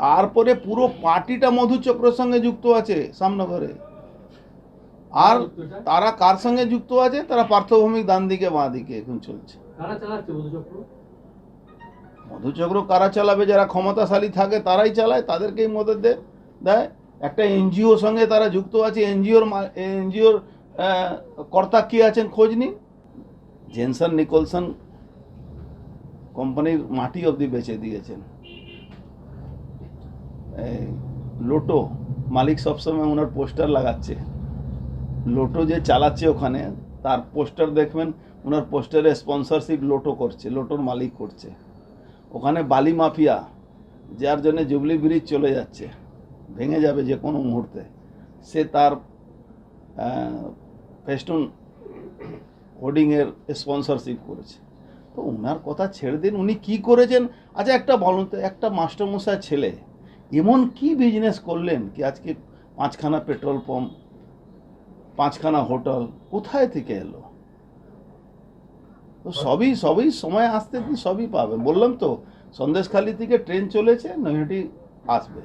তারপরে পুরো পার্টিটা মধুচক্রের সঙ্গে যুক্ত আছে সামনগরে আর তারা কার সঙ্গে যুক্ত আছে? তারা পার্থভূমিক ডান দিকে বাঁ দিকে এখন চলছে। মধুচক্র কারা চালাবে? যারা ক্ষমতাশালী থাকে তারাই চালায় তাদেরকেই মদত দেয়। একটা এনজিও সঙ্গে তারা যুক্ত আছে এনজিওর এনজিওর কর্তা কে আছেন খোঁজ নিন। জেনসন নিকলসন কোম্পানির মাটি অবধি বেচে দিয়েছেন। লোটো মালিক সবসময় ওনার পোস্টার লাগাচ্ছে। লোটো যে চালাচ্ছে ওখানে, তার পোস্টার দেখবেন, ওনার পোস্টারে স্পন্সরশিপ লোটো করছে লোটোর মালিক করছে। ওখানে বালি মাফিয়া, যার জন্য জুবলি ব্রিজ চলে যাচ্ছে, ভেঙে যাবে যে কোনো মুহূর্তে। সে তার ফেস্টুন হোর্ডিংয়ের স্পন্সরশিপ করেছে। তো ওনার কথা ছেড়ে দিন, উনি কি করেছেন? আচ্ছা একটা বলুন তো, একটা মাস্টারমশাই ছেলে এমন কি বিজনেস করলেন কি আজকে পাঁচখানা পেট্রোল পাম্প পাঁচখানা হোটেল কোথায় থেকে এলো? তো সবই সবই সময় আসতে সবই পাবে? বললাম তো, সন্দেশখালি থেকে ট্রেন চলেছে, নৈহাটি আসবে।